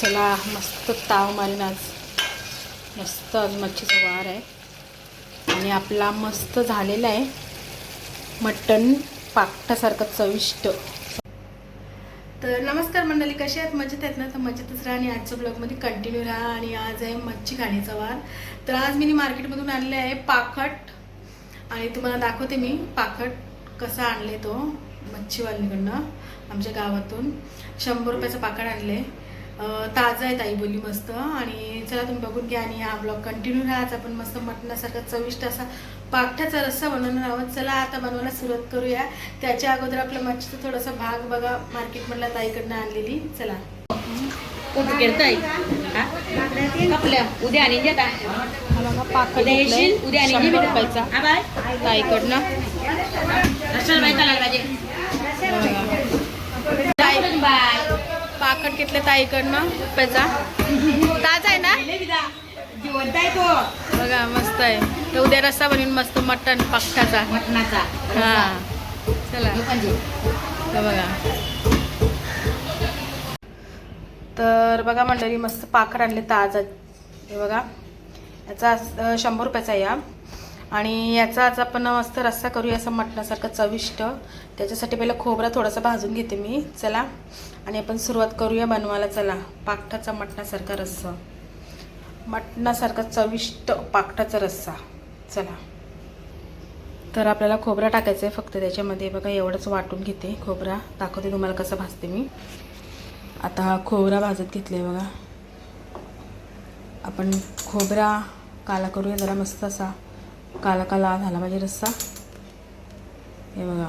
चला मस्त ताव मारीन आज. मस्त आज मच्छीचा वार आहे. आणि आपला मस्त झालेला आहे. मटण पाकटासारखं चविष्ट. तर नमस्कार मंडळी कसे आहेत? मजेत आहेत ना? तर मजेतच राहा आणि आजच्या ब्लॉगमध्ये कंटिन्यू राहा आणि आज आहे मच्छी खाण्याचा वार. तर आज मी मार्केटमधून आणले आहे पाखट आणि तुम्हाला दाखवते मी पाखट कसा आणले तो मच्छीवालीकडनं आमच्या गावातून. शंभर रुपयाचं पाकड आणले. ताजं आहे ताई बोली मस्त. आणि चला तुम्ही बघून घ्या आणि हा ब्लॉग कंटिन्यू राहा. आज आपण मस्त मटणासारखा चविष्ट असा पाकठ्याचा रस्सा बनवणार आहोत. चला आता बनवायला सुरुवात करूया. त्याच्या अगोदर आपलं मच्छीचा थोडासा भाग बघा. मार्केटमधला ताईकडनं आणलेली. चला. हा? कपल्या. उद्या आणि देता हा बघा पाकट उद्या येशील घेतलंय, उद्या आणि ताईकडनं बाय. पाकट घेतलं ताईकडनं? रुपयाचा ताजा आहे ना? जिवंत आहे तो बघा मस्त आहे. तर उद्या रस्सा बनवून मस्त मटण पाकटाचा मटणाचा. हा. चला. हे बघा. तर बघा मंडळी मस्त पाकड आणले ताजा. हे बघा. याचा शंभर रुपयाचा आहे या आणि याचा आज आपण मस्त रस्सा करूया असं मटणासारखं चविष्ट. त्याच्यासाठी पहिलं खोबरा थोडासा भाजून घेते मी. चला. आणि आपण सुरुवात करूया बनवायला. चला. पाकठाचा मटणासारखा रस्सा. मटणासारखा चविष्ट पाकठाचा रस्सा. चला. तर आपल्याला खोबरा टाकायचं आहे फक्त त्याच्यामध्ये. बघा एवढंच वाटून घेते. खोबरा दाखवते तुम्हाला कसं भाजते मी. आता खोबरा भाजत घेतला आहे बघा. आपण खोबरा काला करूया जरा मस्त असा. काला काला झाला पाहिजे रस्सा. हे बघा.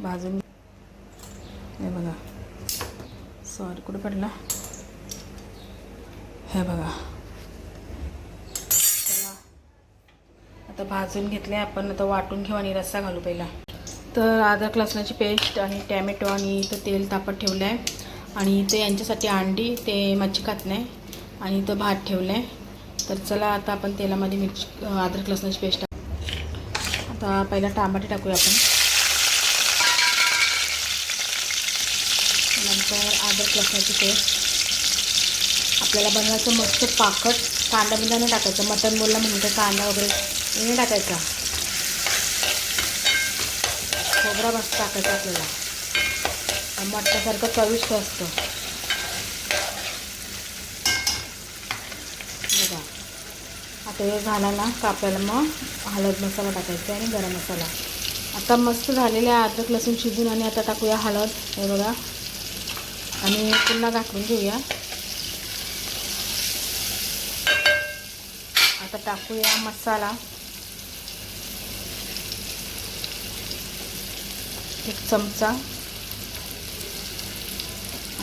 भाजून हे बघा. सॉरी कुठं पडला? हे बघा. आता भाजून घेतले आपण आता वाटून घेऊ आणि रस्सा घालू पहिला. तर अद्रक लसणाची पेस्ट आणि टॅमॅटो आणि इथं तेल तापत ठेवलं आहे आणि इथं यांच्यासाठी अंडी ते मच्छी खात नाही. आणि इथं भात ठेवलं आहे तर चला आता आपण तेलामध्ये मिरची अद्रक लसणाची पेस्ट आता पहिला टमाटे टाकूया आपण. नंतर अद्रक लसणाची पेस्ट. आपल्याला बनवायचं मस्त पाकट. कांदा बिंदा नाही टाकायचं. मटन बोलला म्हणून कांदा वगैरे नाही टाकायचा. खोबरा मस्त टाकायचा आपल्याला. मटणासारखं चविष्ट असतं बघा आता हे झाला ना कापायला मग हळद मसाला टाकायचा आणि गरम मसाला. आता मस्त झालेले आहे अद्रक लसूण शिजून आणि आता टाकूया हळद हे बघा. आणि पुन्हा घाकून घेऊया. आता टाकूया मसाला. एक चमचा.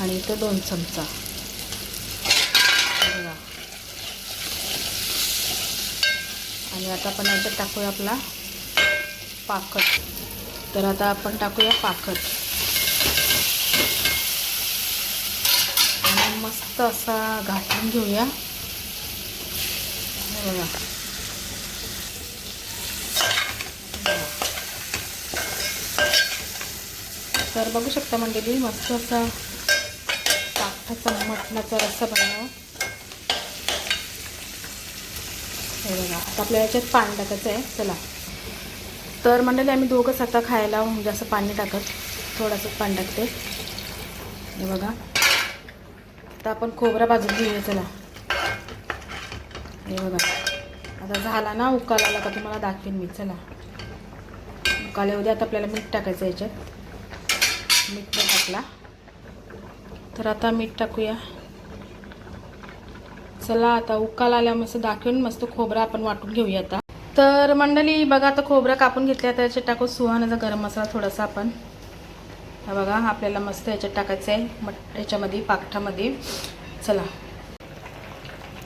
आणि इथं दोन चमचा बघा. आणि आता आपण याच्यात टाकूया आपला पाकट तर आता आपण टाकूया पाकट आणि मस्त असा घाटून घेऊया. बघा. तर बघू शकता मंडळी मस्त असा पाकठाचा मटणाचा रस्सा बनवा. हे बघा आता आपल्या याच्यात पाणी टाकायचं आहे चला. तर मंडळी आम्ही दोघंच आता खायला म्हणजे असं पाणी टाकत थोडंसं पाणी टाकते. हे बघा. आता आपण खोबरा भाजून घेऊया चला. हे बघा. आता झाला ना उकाल आला का तुम्हाला दाखवेन मी चला. उकाल येऊ द्या आता आपल्याला मीठ टाकायचं याच्यात. मीठ पण टाकला. तर आता मीठ टाकूया. चला आता उकाल आल्या मस्त दाखवून मस्त खोबरा आपण वाटून घेऊया आता. तर मंडळी बघा आता खोबरा कापून घेतल्या त्याच्यात याच्यात टाकू सुहानाचा गरम मसाला थोडासा आपण. बघा आपल्याला मस्त याच्यात टाकायचं आहे मट याच्यामध्ये पाकठामध्ये चला.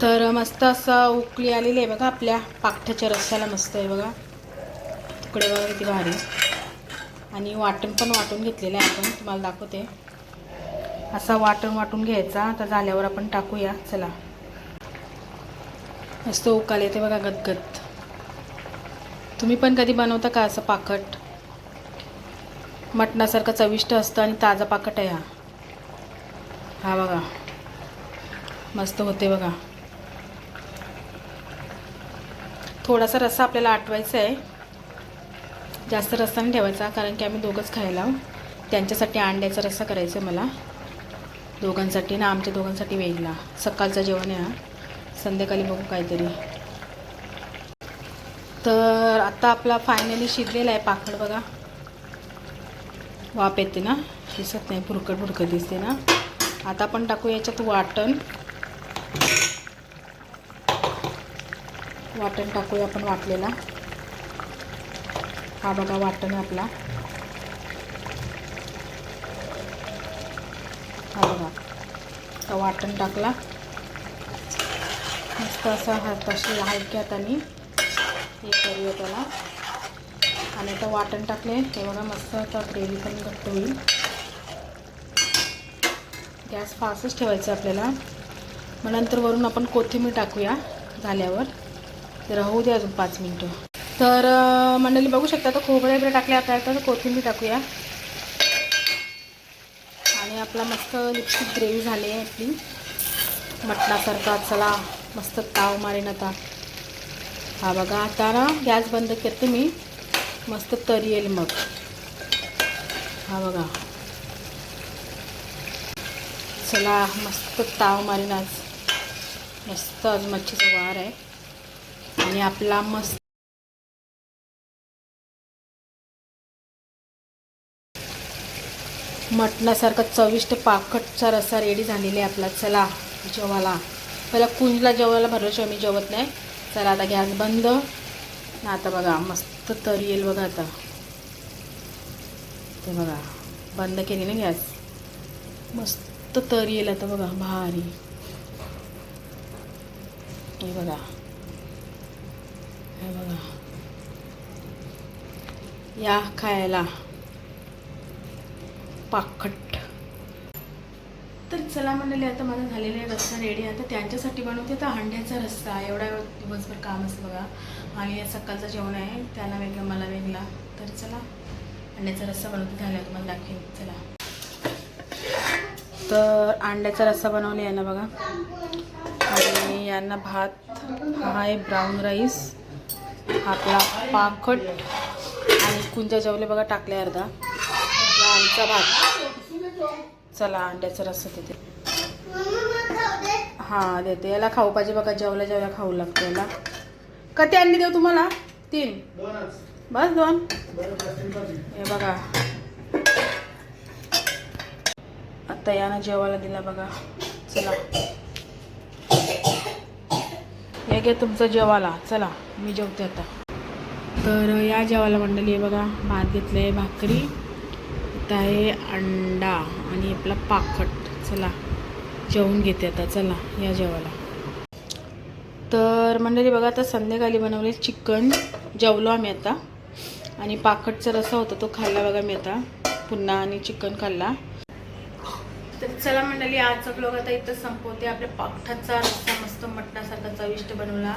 तर मस्त असं उकळी आलेली आहे बघा आपल्या पाकठ्याच्या रस्स्याला मस्त आहे बघा. तुकडे बघा किती भारी. आणि वाटण पण वाटून घेतलेलं आहे आपण तुम्हाला दाखवते. असा वाटण वाटून घ्यायचा आता झाल्यावर आपण टाकूया. चला. मस्त उकाल येते बघा गदगद. तुम्ही पण कधी बनवता का असं पाकट? मटणासारखं चविष्ट असतं आणि ताजा पाकट आहे हा. हा बघा. मस्त होते बघा. थोडासा रस्सा आपल्याला आटवायचा आहे. जास्त रस्सा नाही ठेवायचा कारण की आम्ही दोघंच खायला आहोत. त्यांच्यासाठी अंड्याचा रस्सा करायचा आहे मला. दोघांसाठी ना आमच्या दोघांसाठी वेगळा. सकाळचं जेवण आहे हा. संध्याकाळी बघू काहीतरी. तर आता आपला फायनली शिजलेला आहे पाखड बघा. वाफ येते ना? दिसत नाही भुरकट भुरकट दिसते ना? आता आपण टाकू याच्यात वाटण. वाटण टाकूया आपण वाटलेला हा बघा वाटण आहे आपला. हा बघा. आता वाटण टाकला. मस्त असा हाताशी हलक्या हाताने हे करूया त्याला. आणि आता वाटण टाकले. हे बघा मस्त आता ग्रेव्ही पण घट्ट होईल. गॅस फास्टच ठेवायचं आपल्याला. मग नंतर वरून आपण कोथिंबीर टाकूया झाल्यावर. तर दे अजून पाच मिनटं. तर मंडळी बघू शकता तर खोबरे वगैरे टाकले आता तर कोथिंबीर टाकूया. आणि आपला मस्त लिपस्टिक ग्रेव्ही झाली आहे आपली. मटणासारखा चला. मस्त ताव मारेन आता. हा बघा आता ना गॅस बंद करते मी. मस्त तरी येईल मग. हा बघा. चला मस्त ताव मारेन आज. मस्त आज मच्छीचा वार आहे. आणि आपला मस्त मटणासारखा चविष्ट पाकटचा रस्सा रेडी झालेला आहे आपला. चला जेवायला. पहिला कुंजला जेवायला भरल्याशिवाय मी जेवत नाही. चला आता गॅस बंद. ना आता बघा मस्त तरी येईल बघा आता. ते बघा बंद केली ना गॅस. मस्त तरी येईल आता बघा भारी. हे बघा. हे बघा. या खायला. पाखट. तर चला म्हणले आता माझा झालेला रस्ता रस्सा रेडी आता त्यांच्यासाठी बनवते. तर अंड्याचा रस्सा एवढा दिवसभर काम असतं बघा. आणि सकाळचं जेवण आहे. त्याला वेगळं मला वेगळा. तर चला अंड्याचा रस्सा बनवते. झाल्यावर तुम्हाला दाखवेन. चला. तर अंड्याचा रस्सा बनवले यांना बघा. आणि यांना भात हा आहे ब्राऊन राईस आपला पाखट आणि कुंजा जेवले बघा टाकले अर्धा. आमचा भात. चला अंड्याचा रस्सा देते. हां देते. याला खाऊ पाहिजे बघा जेवल्या जेवल्या खाऊ लागतं याला. कधी अंडी देऊ तुम्हाला? तीन. बस दोन. हे बघा. आता यानं जेवायला दिला बघा. चला. हे घ्या तुमचं जेवायला. चला मी जेवते आता. तर या जेवायला मंडळी आहे बघा भात घेतलं आहे भाकरी. आता आहे अंडा आणि आपला पाखट. चला जेवून घेते आता. चला या जेवायला. तर मंडळी बघा आता संध्याकाळी बनवले चिकन. जेवलो आम्ही आता. आणि पाखटचा रसा होता तो खाल्ला बघा मी आता. पुन्हा आणि चिकन खाल्ला. तर चला मंडळी आजचा ब्लॉग आता इथं संपवते. आपल्या पाखटाचा रस्ता मस्त मटणासारखा चविष्ट बनवला.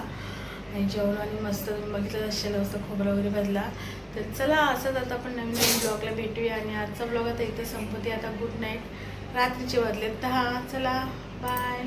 आणि जेवण आणि मस्त तुम्ही बघितलं असेल मस्त खोबरं वगैरे बदला तर चला असंच आता आपण नवीन नवीन ब्लॉगला भेटूया आणि आजचा ब्लॉग आता इथं संपत्ती आता गुड नाईट रात्रीचे वाजले दहा. चला बाय